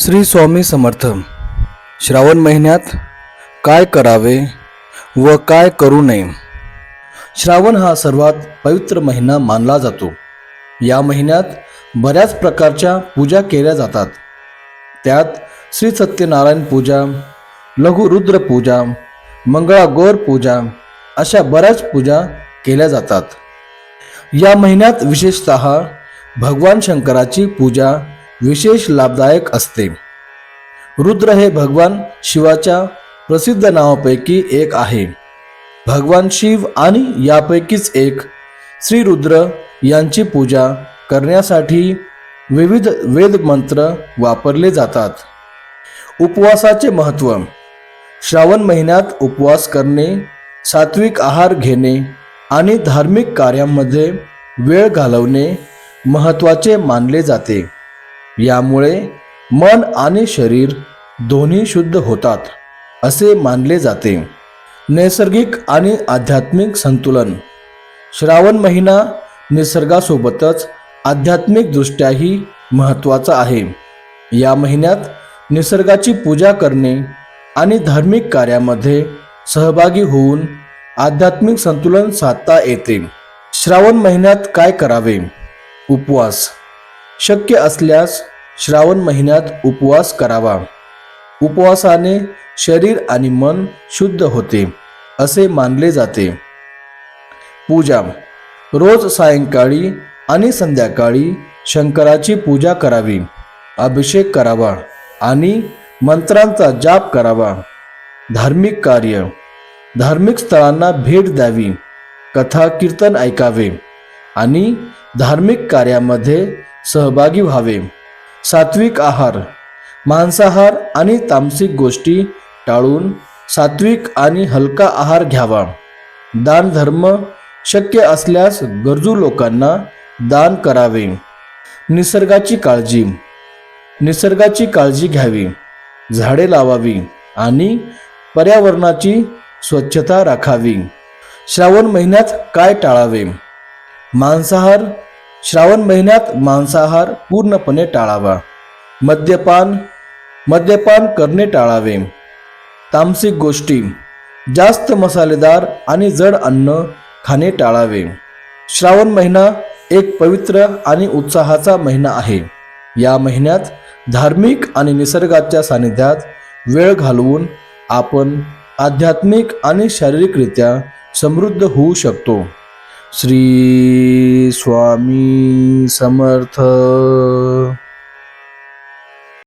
श्री स्वामी समर्थ श्रावण महिन्यात काय करावे व काय करू नये? श्रावण हा सर्वात पवित्र महिना मानला जातो. या महिन्यात बऱ्याच प्रकारच्या पूजा केल्या जातात. त्यात श्री सत्यनारायण पूजा लघुरुद्र पूजा मंगळागौर पूजा अशा बऱ्याच पूजा केल्या जातात. या महिन्यात विशेषत भगवान शंकराची पूजा विशेष लाभदायक असते. रुद्र हे भगवान शिवाच्या प्रसिद्ध नावापैकी एक आहे. भगवान शिव आणि यापैकीच एक श्री रुद्र यांची पूजा करण्यासाठी विविध वेद मंत्र वापरले जातात. उपवासाचे महत्त्व. श्रावण महिन्यात उपवास करणे सात्विक आहार घेणे आणि धार्मिक कार्यांमध्ये वेळ घालवणे महत्त्वाचे मानले जाते. यामुळे मन आणि शरीर दोन्ही शुद्ध होतात असे मानले जाते. नैसर्गिक आणि आध्यात्मिक संतुलन. श्रावण महिना निसर्गासोबतच आध्यात्मिकदृष्ट्याही महत्त्वाचा आहे. या महिन्यात निसर्गाची पूजा करणे आणि धार्मिक कार्यामध्ये सहभागी होऊन आध्यात्मिक संतुलन साधता येते. श्रावण महिन्यात काय करावे? उपवास. शक्य असल्यास श्रावण महिन्यात उपवास करावा. उपवासाने शरीर आणि मन शुद्ध होते असे मानले जाते. पूजा. रोज सायंकाळी आणि संध्याकाळी शंकराची पूजा करावी. अभिषेक करावा आणि मंत्रांचा जाप करावा. धार्मिक कार्य. धार्मिक स्थळांना भेट द्यावी. कथा कीर्तन ऐकावे आणि धार्मिक कार्यामध्ये सहभागी व्हावे. सात्विक आहार मांसाहार आणि तामसिक गोष्टी टाळून सात्विक आणि हलका आहार घ्यावा. दान धर्म शक्य असल्यास गरजू लोकांना दान करावे. निसर्गाची काळजी निसर्गाची काळजी घ्यावी. झाडे लावावी आणि पर्यावरणाची स्वच्छता राखावी. श्रावण महिन्यात काय टाळावे? मांसाहार श्रावण महिन्यात मांसाहार पूर्णपणे टाळावा. मद्यपान मद्यपान करणे टाळावे. तामसिक गोष्टी जास्त मसालेदार आणि जड अन्न खाणे टाळावे. श्रावण महिना एक पवित्र आणि उत्साहाचा महिना आहे. या महिन्यात धार्मिक आणि निसर्गाच्या सानिध्यात वेळ घालवून आपण आध्यात्मिक आणि शारीरिकरित्या समृद्ध होऊ शकतो. श्री स्वामी समर्थ।